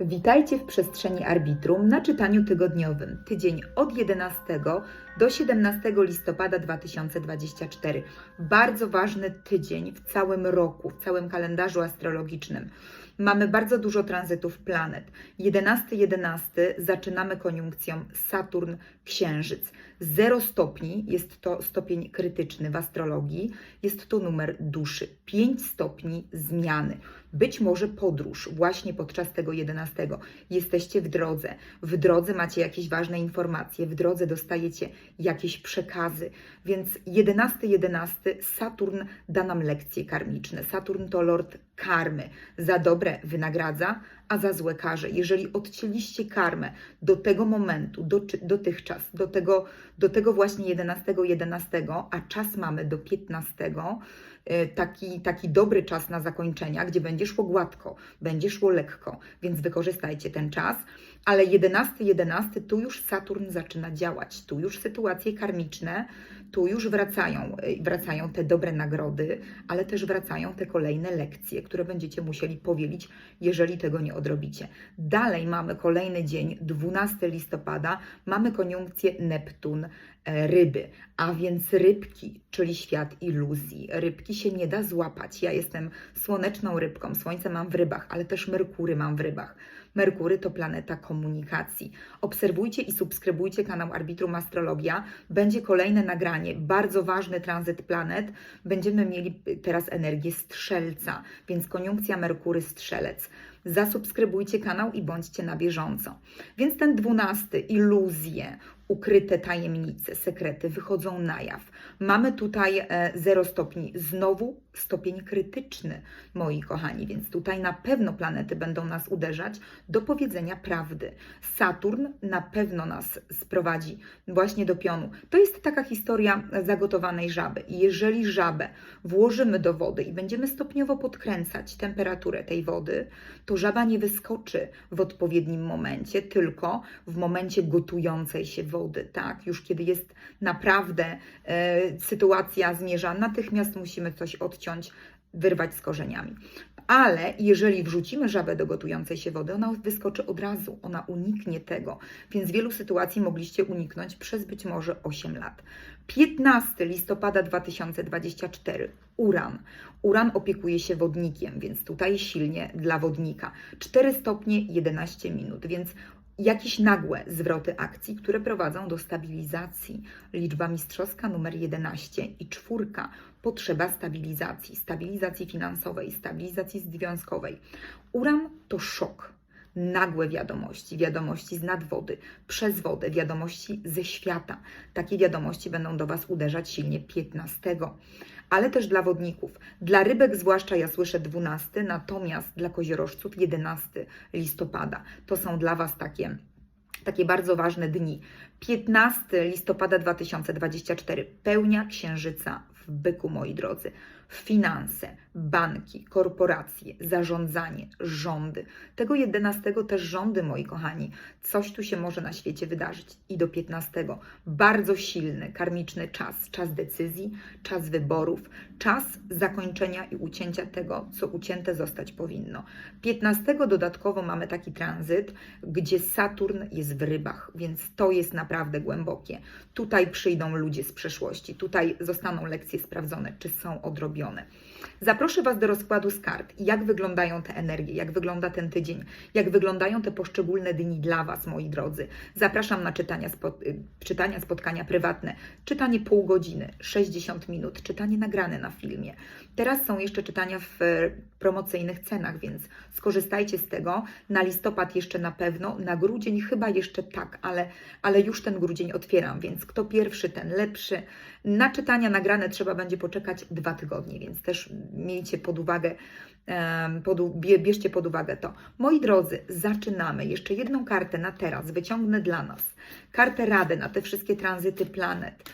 Witajcie w przestrzeni arbitrum na czytaniu tygodniowym. Tydzień od 11 do 17 listopada 2024. Bardzo ważny tydzień w całym roku, w całym kalendarzu astrologicznym. Mamy bardzo dużo tranzytów planet. 11-11 zaczynamy koniunkcją Saturn-Księżyc. 0 stopni jest to stopień krytyczny w astrologii, jest to numer duszy. 5 stopni zmiany. Być może podróż właśnie podczas tego 11. Jesteście w drodze. W drodze macie jakieś ważne informacje, w drodze dostajecie jakieś przekazy. Więc 11-11 Saturn da nam lekcje karmiczne. Saturn to lord karmy. Za dobre wynagradza, a za złe karze. Jeżeli odcięliście karmę do tego momentu, do, dotychczas, do tego, do tego właśnie 11-11, a czas mamy do 15, y, taki, taki dobry czas na zakończenia, gdzie będzie szło gładko, będzie szło lekko, więc wykorzystajcie ten czas. Ale 11-11 tu już Saturn zaczyna działać, tu już sytuacje karmiczne, tu już wracają, y, wracają te dobre nagrody, ale też wracają te kolejne lekcje, które będziecie musieli powielić, jeżeli tego nie odrobicie. Dalej mamy kolejny dzień, 12 listopada, mamy koniunkcję Neptun, e, ryby, a więc rybki, czyli świat iluzji. Rybki się nie da złapać. Ja jestem słoneczną rybką, słońce mam w rybach, ale też Merkury mam w rybach. Merkury to planeta komunikacji. Obserwujcie i subskrybujcie kanał Arbitrum Astrologia. Będzie kolejne nagranie, bardzo ważny tranzyt planet. Będziemy mieli teraz energię strzelca, więc koniunkcja Merkury strzelec. Zasubskrybujcie kanał i bądźcie na bieżąco. Więc ten dwunasty, iluzje, ukryte tajemnice, sekrety wychodzą na jaw. Mamy tutaj e, 0 stopni, znowu stopień krytyczny, moi kochani, więc tutaj na pewno planety będą nas uderzać do powiedzenia prawdy. Saturn na pewno nas sprowadzi właśnie do pionu. To jest taka historia zagotowanej żaby. Jeżeli żabę włożymy do wody i będziemy stopniowo podkręcać temperaturę tej wody, to żaba nie wyskoczy w odpowiednim momencie, tylko w momencie gotującej się wody, tak? Już kiedy jest naprawdę e, sytuacja zmierza, natychmiast musimy coś odciąć, wyrwać z korzeniami. Ale jeżeli wrzucimy żabę do gotującej się wody, ona wyskoczy od razu, ona uniknie tego. Więc wielu sytuacji mogliście uniknąć przez być może 8 lat. 15 listopada 2024. Uran. Uran opiekuje się wodnikiem, więc tutaj silnie dla wodnika. 4 stopnie 11 minut, więc jakieś nagłe zwroty akcji, które prowadzą do stabilizacji. Liczba mistrzowska numer 11 i czwórka potrzeba stabilizacji, stabilizacji finansowej, stabilizacji związkowej. Uran to szok. Nagłe wiadomości, wiadomości z nadwody, przez wodę, wiadomości ze świata. Takie wiadomości będą do Was uderzać silnie 15 ale też dla wodników. Dla rybek zwłaszcza ja słyszę 12, natomiast dla koziorożców 11 listopada. To są dla Was takie, takie bardzo ważne dni. 15 listopada 2024, pełnia księżyca w byku, moi drodzy. Finanse, banki, korporacje, zarządzanie, rządy. Tego 11 też rządy, moi kochani. Coś tu się może na świecie wydarzyć. I do 15 bardzo silny, karmiczny czas. Czas decyzji, czas wyborów, czas zakończenia i ucięcia tego, co ucięte zostać powinno. 15 dodatkowo mamy taki tranzyt, gdzie Saturn jest w rybach, więc to jest naprawdę głębokie. Tutaj przyjdą ludzie z przeszłości, tutaj zostaną lekcje sprawdzone, czy są odrobione. On zrobione. Zaproszę Was do rozkładu z kart. Jak wyglądają te energie, jak wygląda ten tydzień, jak wyglądają te poszczególne dni dla Was, moi drodzy. Zapraszam na czytania, spo, y, czytania spotkania prywatne, czytanie pół godziny, 60 minut, czytanie nagrane na filmie. Teraz są jeszcze czytania w promocyjnych cenach, więc skorzystajcie z tego. Na listopad jeszcze na pewno, na grudzień chyba jeszcze tak, ale, ale już ten grudzień otwieram, więc kto pierwszy, ten lepszy. Na czytania nagrane trzeba będzie poczekać dwa tygodnie, więc też miejcie pod uwagę, pod, bierzcie pod uwagę to. Moi drodzy, zaczynamy. Jeszcze jedną kartę na teraz wyciągnę dla nas. Kartę Radę na te wszystkie tranzyty planet.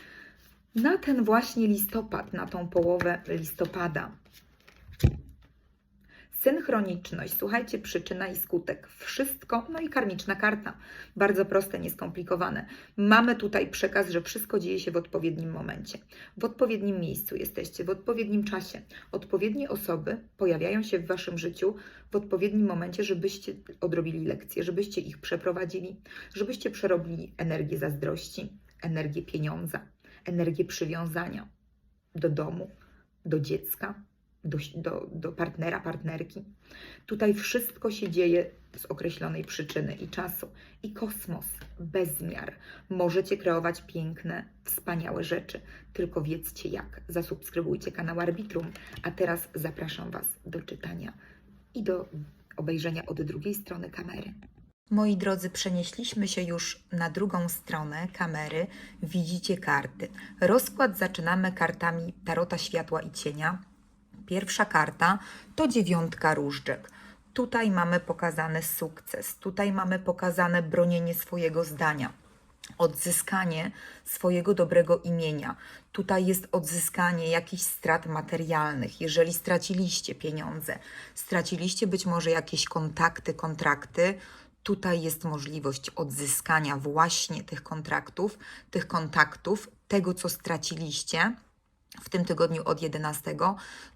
Na ten właśnie listopad, na tą połowę listopada. Synchroniczność, słuchajcie, przyczyna i skutek, wszystko, no i karmiczna karta. Bardzo proste, nieskomplikowane. Mamy tutaj przekaz, że wszystko dzieje się w odpowiednim momencie. W odpowiednim miejscu jesteście, w odpowiednim czasie. Odpowiednie osoby pojawiają się w Waszym życiu w odpowiednim momencie, żebyście odrobili lekcje, żebyście ich przeprowadzili, żebyście przerobili energię zazdrości, energię pieniądza, energię przywiązania do domu, do dziecka, do, do, do partnera, partnerki. Tutaj wszystko się dzieje z określonej przyczyny i czasu. I kosmos, bezmiar. Możecie kreować piękne, wspaniałe rzeczy, tylko wiedzcie jak. Zasubskrybujcie kanał Arbitrum, a teraz zapraszam Was do czytania i do obejrzenia od drugiej strony kamery. Moi drodzy, przenieśliśmy się już na drugą stronę kamery. Widzicie karty. Rozkład zaczynamy kartami Tarota Światła i Cienia. Pierwsza karta to dziewiątka różdżek. Tutaj mamy pokazany sukces, tutaj mamy pokazane bronienie swojego zdania, odzyskanie swojego dobrego imienia. Tutaj jest odzyskanie jakichś strat materialnych. Jeżeli straciliście pieniądze, straciliście być może jakieś kontakty, kontrakty, tutaj jest możliwość odzyskania właśnie tych kontraktów, tych kontaktów, tego co straciliście w tym tygodniu od 11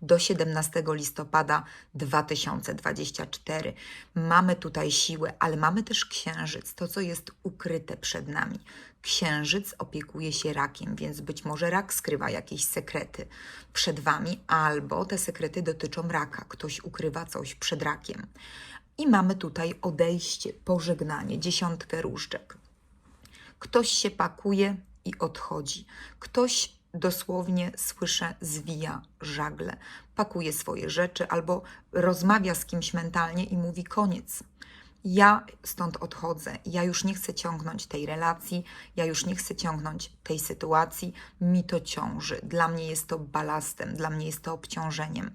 do 17 listopada 2024. Mamy tutaj siłę, ale mamy też księżyc, to co jest ukryte przed nami. Księżyc opiekuje się rakiem, więc być może rak skrywa jakieś sekrety przed wami, albo te sekrety dotyczą raka. Ktoś ukrywa coś przed rakiem. I mamy tutaj odejście, pożegnanie, dziesiątkę różdżek. Ktoś się pakuje i odchodzi. Ktoś dosłownie słyszę, zwija żagle, pakuje swoje rzeczy albo rozmawia z kimś mentalnie i mówi koniec. Ja stąd odchodzę, ja już nie chcę ciągnąć tej relacji, ja już nie chcę ciągnąć tej sytuacji, mi to ciąży, dla mnie jest to balastem, dla mnie jest to obciążeniem.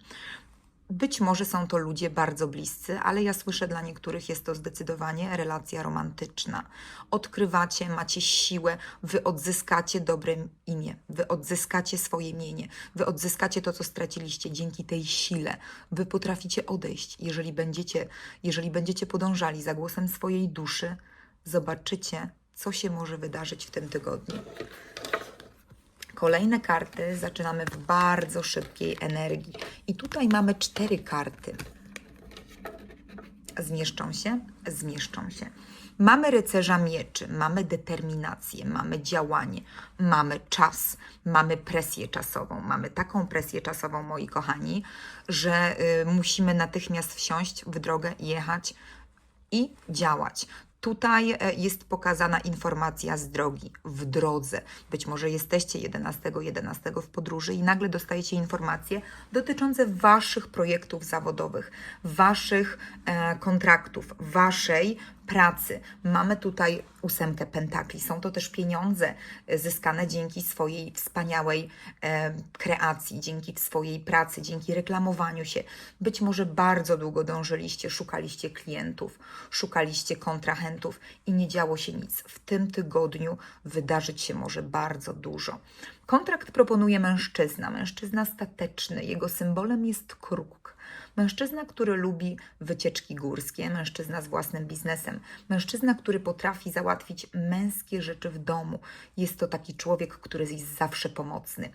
Być może są to ludzie bardzo bliscy, ale ja słyszę, dla niektórych jest to zdecydowanie relacja romantyczna. Odkrywacie, macie siłę, wy odzyskacie dobre imię, wy odzyskacie swoje mienie, wy odzyskacie to, co straciliście dzięki tej sile. Wy potraficie odejść, jeżeli będziecie, jeżeli będziecie podążali za głosem swojej duszy, zobaczycie, co się może wydarzyć w tym tygodniu. Kolejne karty zaczynamy w bardzo szybkiej energii. I tutaj mamy cztery karty. Zmieszczą się? Zmieszczą się. Mamy rycerza mieczy, mamy determinację, mamy działanie, mamy czas, mamy presję czasową. Mamy taką presję czasową, moi kochani, że y, musimy natychmiast wsiąść w drogę, jechać i działać. Tutaj e, jest pokazana informacja z drogi, w drodze. Być może jesteście 11.11 11 w podróży i nagle dostajecie informacje dotyczące Waszych projektów zawodowych, Waszych e, kontraktów, Waszej pracy. Mamy tutaj ósemkę pentakli. Są to też pieniądze e, zyskane dzięki swojej wspaniałej e, kreacji, dzięki swojej pracy, dzięki reklamowaniu się. Być może bardzo długo dążyliście, szukaliście klientów, szukaliście kontrahentów i nie działo się nic. W tym tygodniu wydarzyć się może bardzo dużo. Kontrakt proponuje mężczyzna, mężczyzna stateczny. Jego symbolem jest kruk. Mężczyzna, który lubi wycieczki górskie, mężczyzna z własnym biznesem, mężczyzna, który potrafi załatwić męskie rzeczy w domu. Jest to taki człowiek, który jest zawsze pomocny.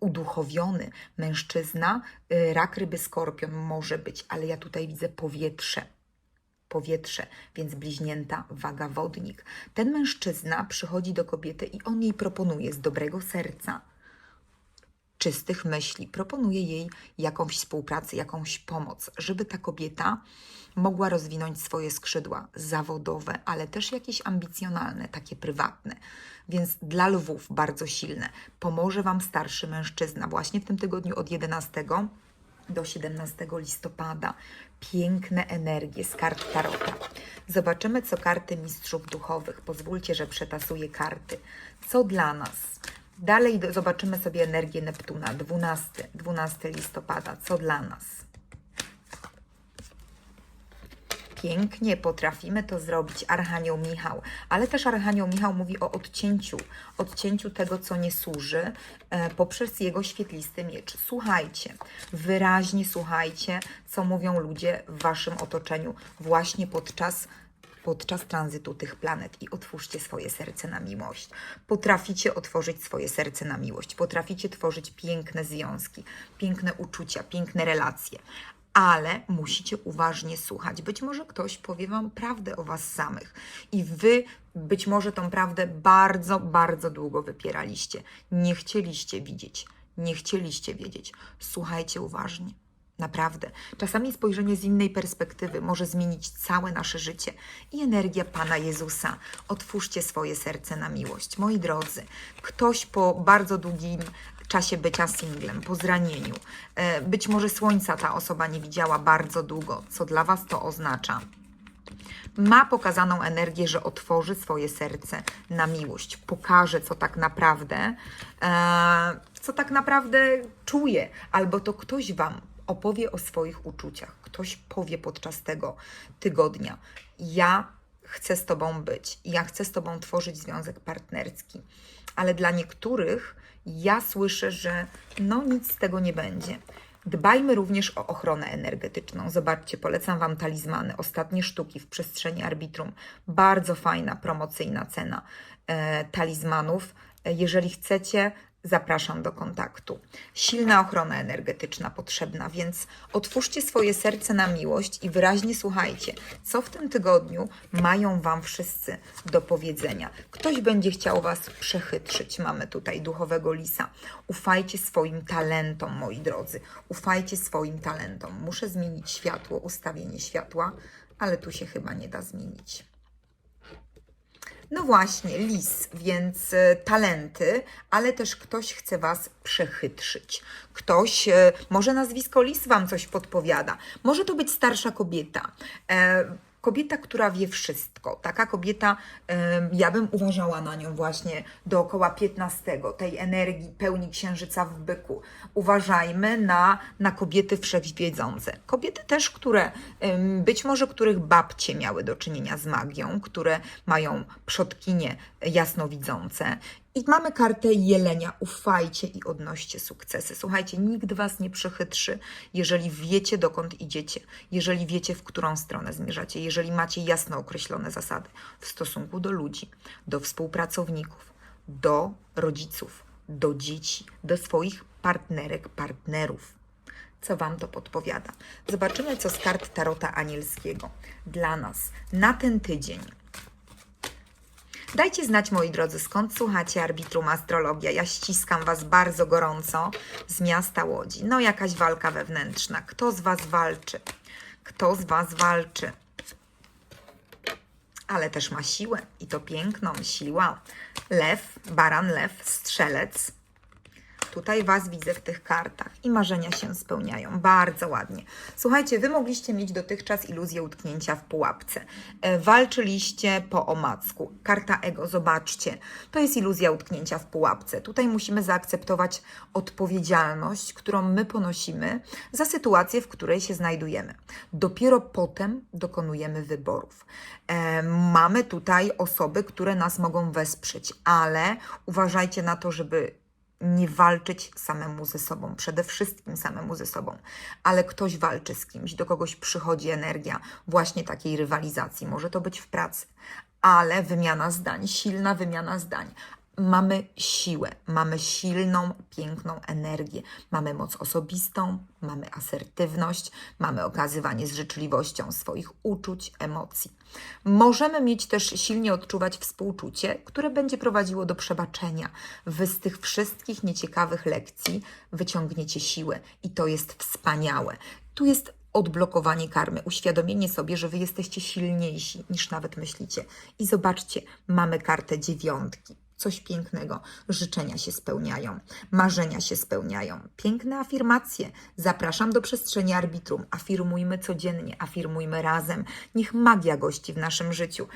Uduchowiony mężczyzna, y, rak, ryby, skorpion może być, ale ja tutaj widzę powietrze powietrze, więc bliźnięta waga wodnik. Ten mężczyzna przychodzi do kobiety i on jej proponuje z dobrego serca czystych myśli. Proponuje jej jakąś współpracę, jakąś pomoc, żeby ta kobieta mogła rozwinąć swoje skrzydła zawodowe, ale też jakieś ambicjonalne, takie prywatne. Więc dla lwów bardzo silne. Pomoże Wam starszy mężczyzna właśnie w tym tygodniu od 11 do 17 listopada. Piękne energie z kart Tarota. Zobaczymy, co karty mistrzów duchowych. Pozwólcie, że przetasuję karty. Co dla nas? Dalej zobaczymy sobie energię Neptuna. 12, 12 listopada. Co dla nas? Pięknie potrafimy to zrobić, Archanioł Michał. Ale też Archanioł Michał mówi o odcięciu, odcięciu tego, co nie służy, e, poprzez jego świetlisty miecz. Słuchajcie, wyraźnie słuchajcie, co mówią ludzie w waszym otoczeniu właśnie podczas podczas tranzytu tych planet i otwórzcie swoje serce na miłość. Potraficie otworzyć swoje serce na miłość, potraficie tworzyć piękne związki, piękne uczucia, piękne relacje. Ale musicie uważnie słuchać. Być może ktoś powie Wam prawdę o Was samych i Wy być może tą prawdę bardzo, bardzo długo wypieraliście. Nie chcieliście widzieć, nie chcieliście wiedzieć. Słuchajcie uważnie. Naprawdę. Czasami spojrzenie z innej perspektywy może zmienić całe nasze życie i energia Pana Jezusa. Otwórzcie swoje serce na miłość. Moi drodzy, ktoś po bardzo długim czasie bycia singlem, po zranieniu, e, być może słońca ta osoba nie widziała bardzo długo, co dla Was to oznacza ma pokazaną energię, że otworzy swoje serce na miłość, pokaże, co tak naprawdę, e, co tak naprawdę czuje, albo to ktoś Wam opowie o swoich uczuciach, ktoś powie podczas tego tygodnia: Ja chcę z Tobą być, ja chcę z Tobą tworzyć związek partnerski, ale dla niektórych ja słyszę, że no nic z tego nie będzie. Dbajmy również o ochronę energetyczną. Zobaczcie, polecam Wam talizmany, ostatnie sztuki w przestrzeni arbitrum. Bardzo fajna, promocyjna cena e, talizmanów. E, Jeżeli chcecie, zapraszam do kontaktu. Silna ochrona energetyczna potrzebna, więc otwórzcie swoje serce na miłość i wyraźnie słuchajcie, co w tym tygodniu mają Wam wszyscy do powiedzenia. Ktoś będzie chciał Was przechytrzyć. Mamy tutaj duchowego lisa. Ufajcie swoim talentom, moi drodzy. Ufajcie swoim talentom. Muszę zmienić światło, ustawienie światła, ale tu się chyba nie da zmienić. No właśnie, lis, więc e, talenty, ale też ktoś chce Was przechytrzyć. Ktoś, e, może nazwisko lis Wam coś podpowiada. Może to być starsza kobieta. E, Kobieta, która wie wszystko. Taka kobieta, ja bym uważała na nią właśnie dookoła 15, tej energii pełni księżyca w byku. Uważajmy na, na kobiety wszechwiedzące. Kobiety też, które być może których babcie miały do czynienia z magią, które mają przodkinie jasnowidzące. I mamy kartę jelenia. Ufajcie i odnoście sukcesy. Słuchajcie, nikt was nie przechytrzy, jeżeli wiecie, dokąd idziecie, jeżeli wiecie, w którą stronę zmierzacie, jeżeli macie jasno określone zasady w stosunku do ludzi, do współpracowników, do rodziców, do dzieci, do swoich partnerek, partnerów. Co Wam to podpowiada? Zobaczymy, co z kart Tarota Anielskiego dla nas na ten tydzień. Dajcie znać, moi drodzy, skąd słuchacie Arbitrum Astrologia. Ja ściskam Was bardzo gorąco z miasta Łodzi. No, jakaś walka wewnętrzna. Kto z Was walczy? Kto z Was walczy? Ale też ma siłę i to piękną siła. Lew, baran, lew, strzelec. Tutaj Was widzę w tych kartach i marzenia się spełniają. Bardzo ładnie. Słuchajcie, Wy mogliście mieć dotychczas iluzję utknięcia w pułapce. E, Walczyliście po omacku. Karta ego, zobaczcie. To jest iluzja utknięcia w pułapce. Tutaj musimy zaakceptować odpowiedzialność, którą my ponosimy za sytuację, w której się znajdujemy. Dopiero potem dokonujemy wyborów. E, mamy tutaj osoby, które nas mogą wesprzeć, ale uważajcie na to, żeby nie walczyć samemu ze sobą, przede wszystkim samemu ze sobą, ale ktoś walczy z kimś, do kogoś przychodzi energia właśnie takiej rywalizacji. Może to być w pracy, ale wymiana zdań, silna wymiana zdań. Mamy siłę, mamy silną, piękną energię, mamy moc osobistą, mamy asertywność, mamy okazywanie z życzliwością swoich uczuć, emocji. Możemy mieć też silnie odczuwać współczucie, które będzie prowadziło do przebaczenia. Wy z tych wszystkich nieciekawych lekcji wyciągniecie siłę i to jest wspaniałe. Tu jest odblokowanie karmy, uświadomienie sobie, że wy jesteście silniejsi niż nawet myślicie. I zobaczcie, mamy kartę dziewiątki. Coś pięknego. Życzenia się spełniają, marzenia się spełniają. Piękne afirmacje. Zapraszam do przestrzeni arbitrum. Afirmujmy codziennie, afirmujmy razem. Niech magia gości w naszym życiu.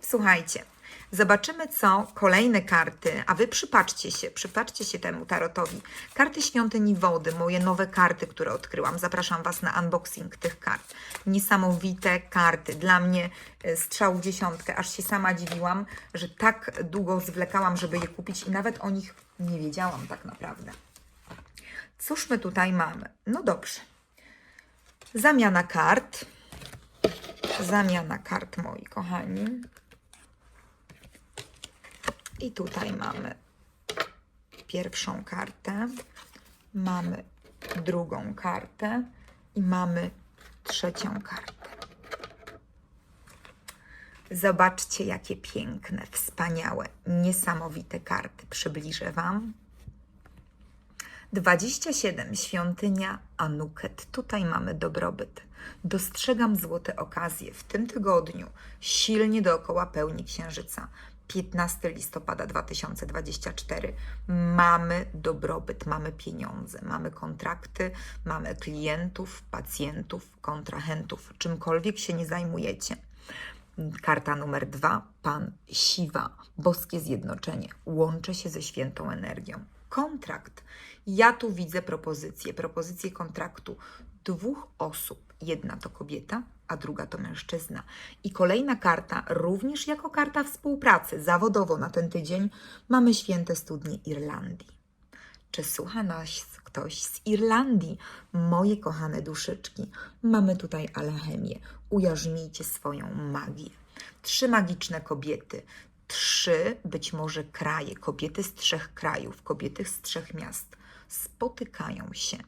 Słuchajcie, Zobaczymy, co kolejne karty, a wy przypatrzcie się, przypatrzcie się temu tarotowi. Karty świątyni wody, moje nowe karty, które odkryłam. Zapraszam Was na unboxing tych kart. Niesamowite karty. Dla mnie e, strzał w dziesiątkę. Aż się sama dziwiłam, że tak długo zwlekałam, żeby je kupić i nawet o nich nie wiedziałam tak naprawdę. Cóż my tutaj mamy? No dobrze. Zamiana kart. Zamiana kart, moi kochani. I tutaj mamy pierwszą kartę, mamy drugą kartę i mamy trzecią kartę. Zobaczcie, jakie piękne, wspaniałe, niesamowite karty. Przybliżę Wam. 27. Świątynia Anuket. Tutaj mamy dobrobyt. Dostrzegam złote okazje. W tym tygodniu silnie dookoła pełni księżyca. 15 listopada 2024. Mamy dobrobyt, mamy pieniądze, mamy kontrakty, mamy klientów, pacjentów, kontrahentów, czymkolwiek się nie zajmujecie. Karta numer dwa, Pan Siwa, boskie zjednoczenie, łączę się ze świętą energią. Kontrakt. Ja tu widzę propozycję, propozycję kontraktu dwóch osób. Jedna to kobieta, a druga to mężczyzna. I kolejna karta, również jako karta współpracy zawodowo na ten tydzień, mamy święte studnie Irlandii. Czy słucha nas ktoś z Irlandii? Moje kochane duszyczki, mamy tutaj alchemię. Ujarzmijcie swoją magię. Trzy magiczne kobiety, trzy być może kraje, kobiety z trzech krajów, kobiety z trzech miast spotykają się.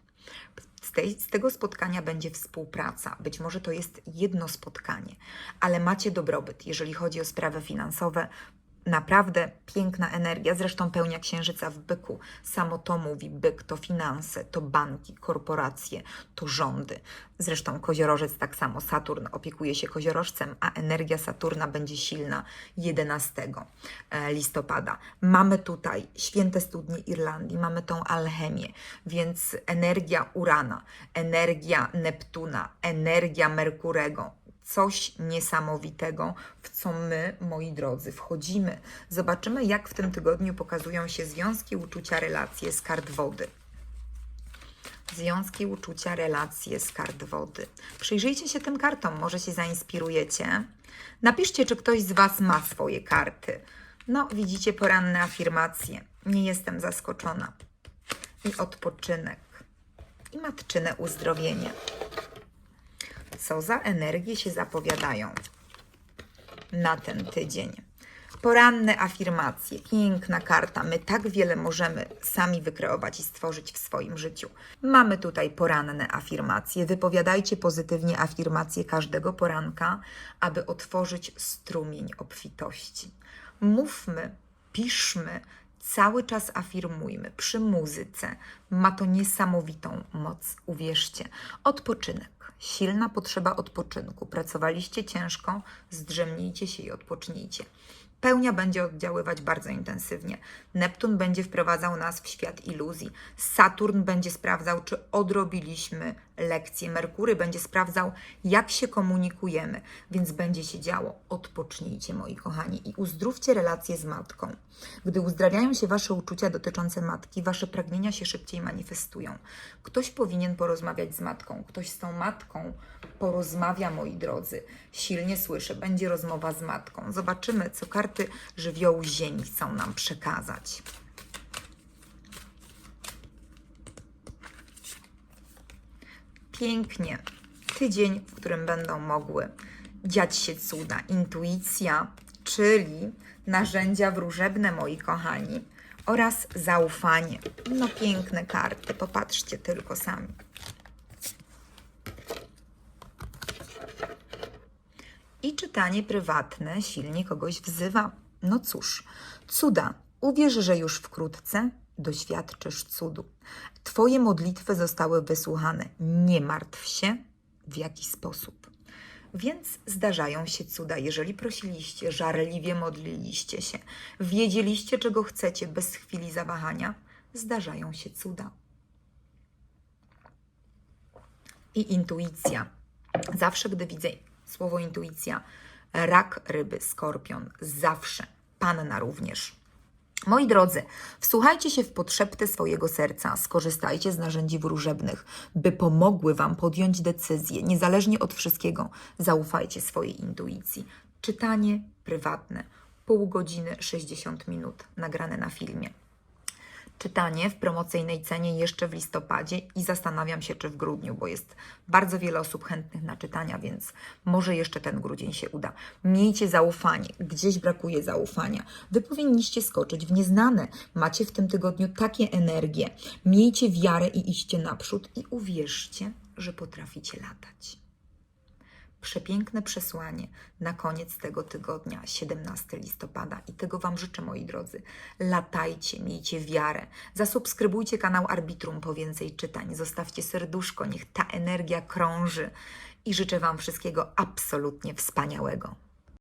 Z, tej, z tego spotkania będzie współpraca. Być może to jest jedno spotkanie, ale macie dobrobyt, jeżeli chodzi o sprawy finansowe. Naprawdę piękna energia, zresztą pełnia księżyca w byku. Samo to mówi byk, to finanse, to banki, korporacje, to rządy. Zresztą koziorożec tak samo, Saturn opiekuje się koziorożcem, a energia Saturna będzie silna 11 e, listopada. Mamy tutaj święte studnie Irlandii, mamy tą alchemię, więc energia Urana, energia Neptuna, energia Merkurego, coś niesamowitego, w co my, moi drodzy, wchodzimy. Zobaczymy, jak w tym tygodniu pokazują się związki, uczucia, relacje z kart wody. Związki, uczucia, relacje z kart wody. Przyjrzyjcie się tym kartom, może się zainspirujecie. Napiszcie, czy ktoś z Was ma swoje karty. No, widzicie poranne afirmacje. Nie jestem zaskoczona. I odpoczynek. I matczyne uzdrowienie co za energie się zapowiadają na ten tydzień. Poranne afirmacje, piękna karta. My tak wiele możemy sami wykreować i stworzyć w swoim życiu. Mamy tutaj poranne afirmacje. Wypowiadajcie pozytywnie afirmacje każdego poranka, aby otworzyć strumień obfitości. Mówmy, piszmy, cały czas afirmujmy przy muzyce. Ma to niesamowitą moc, uwierzcie. Odpoczynek. Silna potrzeba odpoczynku. Pracowaliście ciężko, zdrzemnijcie się i odpocznijcie. Pełnia będzie oddziaływać bardzo intensywnie. Neptun będzie wprowadzał nas w świat iluzji. Saturn będzie sprawdzał, czy odrobiliśmy lekcje. Merkury będzie sprawdzał, jak się komunikujemy, więc będzie się działo. Odpocznijcie, moi kochani, i uzdrówcie relacje z matką. Gdy uzdrawiają się Wasze uczucia dotyczące matki, Wasze pragnienia się szybciej manifestują. Ktoś powinien porozmawiać z matką, ktoś z tą matką porozmawia, moi drodzy. Silnie słyszę, będzie rozmowa z matką. Zobaczymy, co karty żywiołu ziemi chcą nam przekazać. Pięknie. Tydzień, w którym będą mogły dziać się cuda. Intuicja, czyli narzędzia wróżebne, moi kochani, oraz zaufanie. No piękne karty, popatrzcie tylko sami. I czytanie prywatne silnie kogoś wzywa. No cóż, cuda. Uwierz, że już wkrótce doświadczysz cudu. Twoje modlitwy zostały wysłuchane. Nie martw się w jaki sposób. Więc zdarzają się cuda. Jeżeli prosiliście, żarliwie modliliście się, wiedzieliście, czego chcecie bez chwili zawahania, zdarzają się cuda. I intuicja. Zawsze, gdy widzę słowo intuicja, rak, ryby, skorpion, zawsze, panna również. Moi drodzy, wsłuchajcie się w potrzepty swojego serca, skorzystajcie z narzędzi wróżebnych, by pomogły Wam podjąć decyzję, niezależnie od wszystkiego. Zaufajcie swojej intuicji. Czytanie prywatne, pół godziny, 60 minut, nagrane na filmie czytanie w promocyjnej cenie jeszcze w listopadzie i zastanawiam się, czy w grudniu, bo jest bardzo wiele osób chętnych na czytania, więc może jeszcze ten grudzień się uda. Miejcie zaufanie, gdzieś brakuje zaufania. Wy powinniście skoczyć w nieznane. Macie w tym tygodniu takie energie. Miejcie wiarę i iście naprzód i uwierzcie, że potraficie latać przepiękne przesłanie na koniec tego tygodnia, 17 listopada. I tego Wam życzę, moi drodzy. Latajcie, miejcie wiarę. Zasubskrybujcie kanał Arbitrum po więcej czytań. Zostawcie serduszko, niech ta energia krąży. I życzę Wam wszystkiego absolutnie wspaniałego.